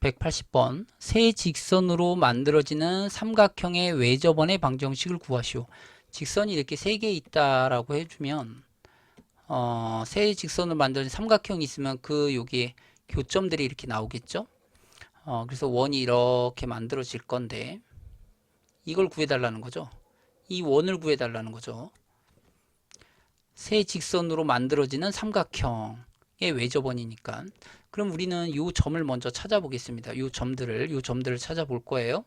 180번 세 직선으로 만들어지는 삼각형의 외접원의 방정식을 구하시오. 직선이 이렇게 세 개 있다라고 해주면 어, 세 직선으로 만들어진 삼각형이 있으면 그 여기에 교점들이 이렇게 나오겠죠. 어, 그래서 원이 이렇게 만들어질 건데 이걸 구해달라는 거죠. 이 원을 구해달라는 거죠. 세 직선으로 만들어지는 삼각형 의 외접원이니까 그럼 우리는 이 점을 먼저 찾아보겠습니다. 이 점들을 이 점들을 찾아볼 거예요.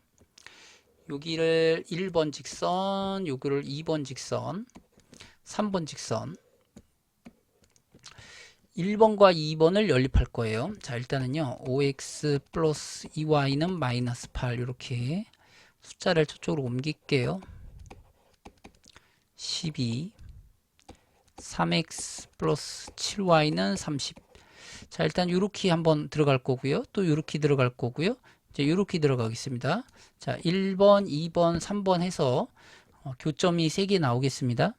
여기를 1번 직선, 여기를 2번 직선, 3번 직선 1번과 2번을 연립할 거예요. 자, 일단은요. 5x 플러스 2y는 마이너스 8 이렇게 숫자를 저쪽으로 옮길게요. 12 3x 플러스 7y는 30 자, 일단 요렇게 한번 들어갈 거고요. 또 요렇게 들어갈 거고요. 이제 요렇게 들어가겠습니다. 자, 1번, 2번, 3번 해서 어, 교점이 3개 나오겠습니다.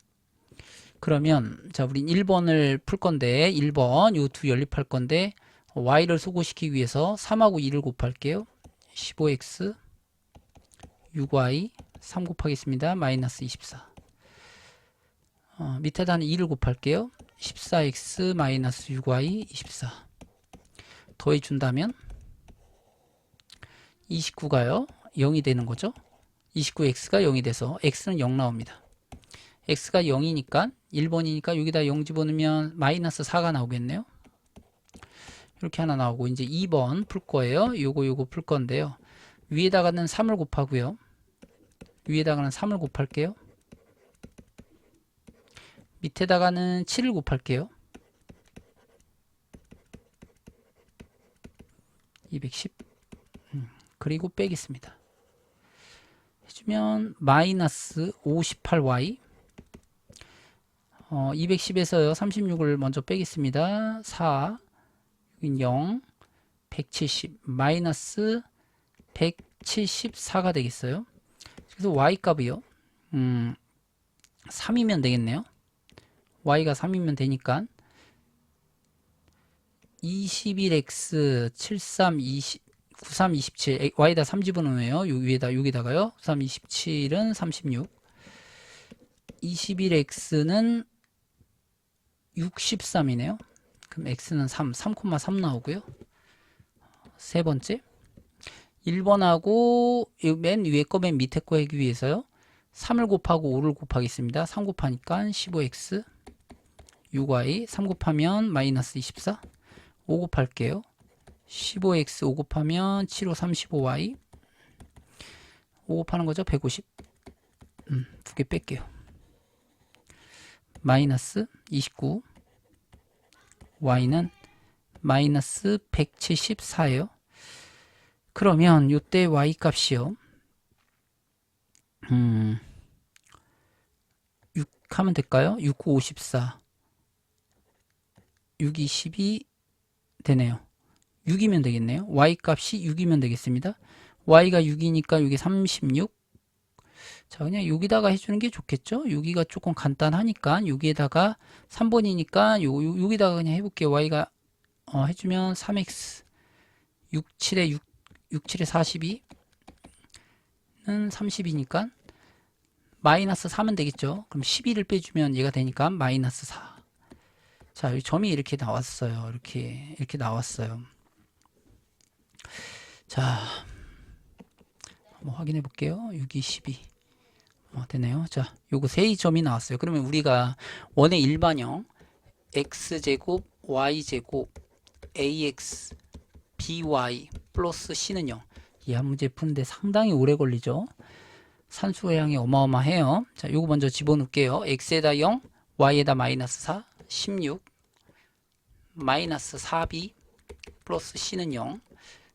그러면 자, 우린 1번을 풀 건데 1번 요 두 연립할 건데 어, y를 소거시키기 위해서 3하고 2를 곱할게요. 15x 6y 3 곱하겠습니다. 마이너스 24 어, 밑에다는 2를 곱할게요. 14x 마이너스 6y 24 더해준다면 29가요. 0이 되는 거죠? 29x가 0이 돼서 x는 0 나옵니다. X가 0이니까 1번이니까 여기다 0 집어넣으면 마이너스 4가 나오겠네요. 이렇게 하나 나오고 이제 2번 풀 거예요. 요거 요거 풀 건데요. 위에다가는 3을 곱하고요. 위에다가는 3을 곱할게요 밑에다가는 7을 곱할게요. 210 음, 그리고 빼겠습니다. 해주면 마이너스 58y 어, 210에서요 36을 먼저 빼겠습니다. 4 0 170 마이너스 174가 되겠어요. 그래서 y 값이요. 음, 3이면 되겠네요. Y가 3이면 되니까 21x 73 20 93 27 y에다 3 집어넣으면 요 위에다 여기다가요. 93 27은 36 21x는 63이네요. 그럼 x는 3 3,3 나오고요. 세 번째. 1번하고 맨 위에 거 맨 밑에 거 하기 위해서요. 3을 곱하고 5를 곱하겠습니다. 3 곱하니까 15x 6y 3 곱하면 마이너스 24 5 곱할게요. 15x 5 곱하면 75 35y 5 곱하는 거죠? 150 음, 두 개 뺄게요. 마이너스 29 y는 마이너스 174예요. 그러면 요때 y 값이요. 음, 6 하면 될까요? 6, 9, 54 6이 12 되네요. 6이면 되겠네요. y 값이 6이면 되겠습니다. y가 6이니까 여기 36. 자, 그냥 여기다가 해주는 게 좋겠죠? 여기가 조금 간단하니까 여기에다가 3번이니까 요, 요, 여기다가 그냥 해볼게요. y가 어, 해주면 3x 6, 7에 6, 6, 7에 42는 30이니까 마이너스 4면 되겠죠? 그럼 12를 빼주면 얘가 되니까 마이너스 4. 자, 이 점이 이렇게 나왔어요. 이렇게, 이렇게 나왔어요. 자, 한번 확인해 볼게요. 6, 2, 12. 어, 되네요. 자, 요거 세 점이 나왔어요. 그러면 우리가 원의 일반형 x제곱, y제곱, ax, by 플러스 c는요. 이 한 문제 푸는데 상당히 오래 걸리죠. 산수 의향이 어마어마해요. 자, 요거 먼저 집어넣을게요. x에다 0, y에다 마이너스 4, 16 마이너스 4b 플러스 c는 0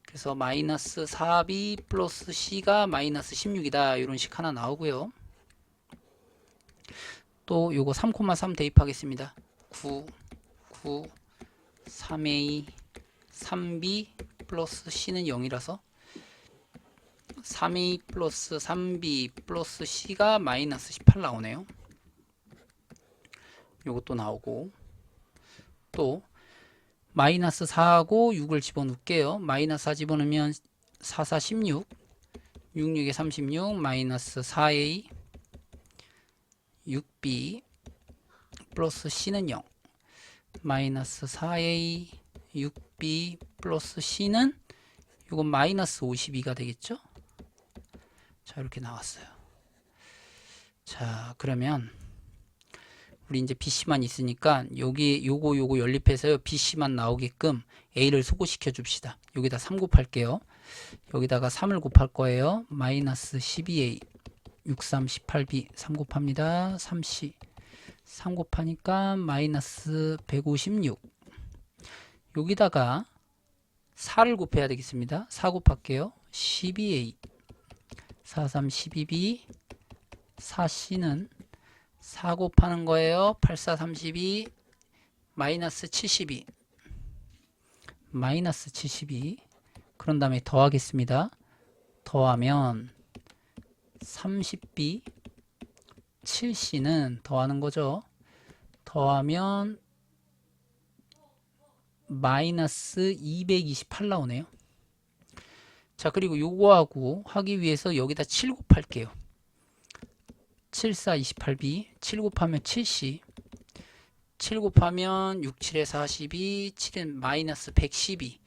그래서 마이너스 4b 플러스 c가 마이너스 16이다. 이런 식 하나 나오고요. 또 요거 3,3 대입하겠습니다. 9 9 3a 3b 플러스 c는 0이라서 3a 플러스 3b 플러스 c가 마이너스 18 나오네요 요것도 나오고 또 마이너스 4하고 6을 집어넣을게요. 마이너스 4 집어넣으면 4, 4, 16 66에 36 마이너스 4a 6b 플러스 c는 0 마이너스 4a 6b 플러스 c는 이건 마이너스 52가 되겠죠? 자 이렇게 나왔어요. 자 그러면 우리 이제 BC만 있으니까 여기 요거 요거 연립해서요 BC만 나오게끔 A를 소거시켜 줍시다. 여기다 3 곱할게요. 여기다가 3을 곱할 거예요. 마이너스 12A 63 18B 3 곱합니다. 3C 3 곱하니까 마이너스 156 여기다가 4를 곱해야 되겠습니다. 4 곱할게요. 12A 43 12B 4C는 4 곱하는 거예요. 84 32 마이너스 72 마이너스 72 그런 다음에 더하겠습니다. 더하면 30B 7C는 더하는 거죠. 더하면 마이너스 228 나오네요. 자 그리고 요거하고 하기 위해서 여기다 7 곱할게요. 74 28B 7 곱하면 7C 7 곱하면 6, 7에 42 7은 마이너스 112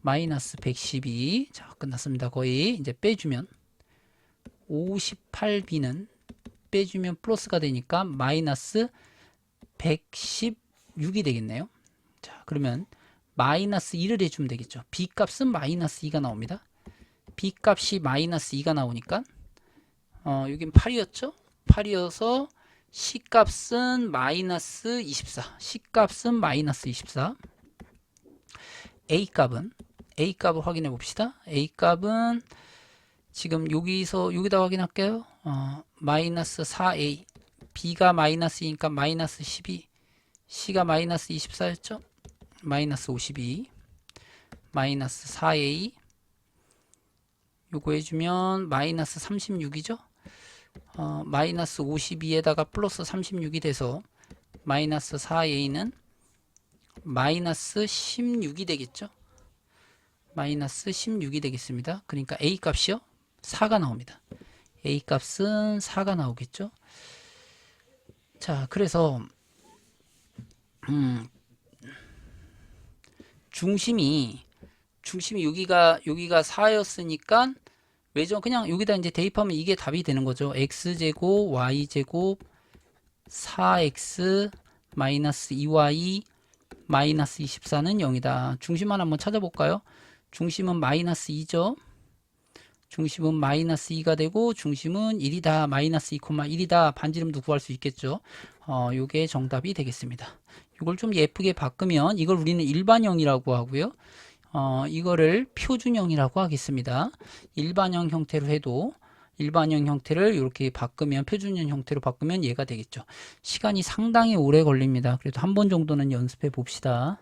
마이너스 112 자 끝났습니다. 거의 이제 빼주면 58B는 빼주면 플러스가 되니까 마이너스 116이 되겠네요. 자 그러면 마이너스 2를 해주면 되겠죠. B 값은 마이너스 2가 나옵니다. B 값이 마이너스 2가 나오니까 어 여긴 8이었죠 8이어서 C 값은 마이너스 24 C 값은 마이너스 24 A 값은? A 값을 확인해 봅시다. A 값은 지금 여기서 여기다 확인할게요. 어, 마이너스 4A B가 마이너스이니까 마이너스 12 C가 마이너스 24였죠? 마이너스 52 마이너스 4A 요거 해주면 마이너스 36이죠 어, 마이너스 52에다가 플러스 36이 돼서 마이너스 4a는 마이너스 16이 되겠죠? 마이너스 16이 되겠습니다. 그러니까 a 값이요? 4가 나옵니다. A 값은 4가 나오겠죠? 자 그래서 음, 중심이 중심이 여기가 여기가 4였으니까 외전 그냥 여기다 이제 대입하면 이게 답이 되는 거죠. x제곱 y제곱 4x 마이너스 2y 마이너스 24는 0이다. 중심만 한번 찾아볼까요? 중심은 마이너스 2죠. 중심은 마이너스 2가 되고 중심은 1이다. 마이너스 2,1이다. 반지름도 구할 수 있겠죠. 어, 요게 정답이 되겠습니다. 이걸 좀 예쁘게 바꾸면 이걸 우리는 일반형이라고 하고요. 어, 이거를 표준형이라고 하겠습니다. 일반형 형태로 해도 일반형 형태를 이렇게 바꾸면 표준형 형태로 바꾸면 얘가 되겠죠. 시간이 상당히 오래 걸립니다. 그래도 한 번 정도는 연습해 봅시다.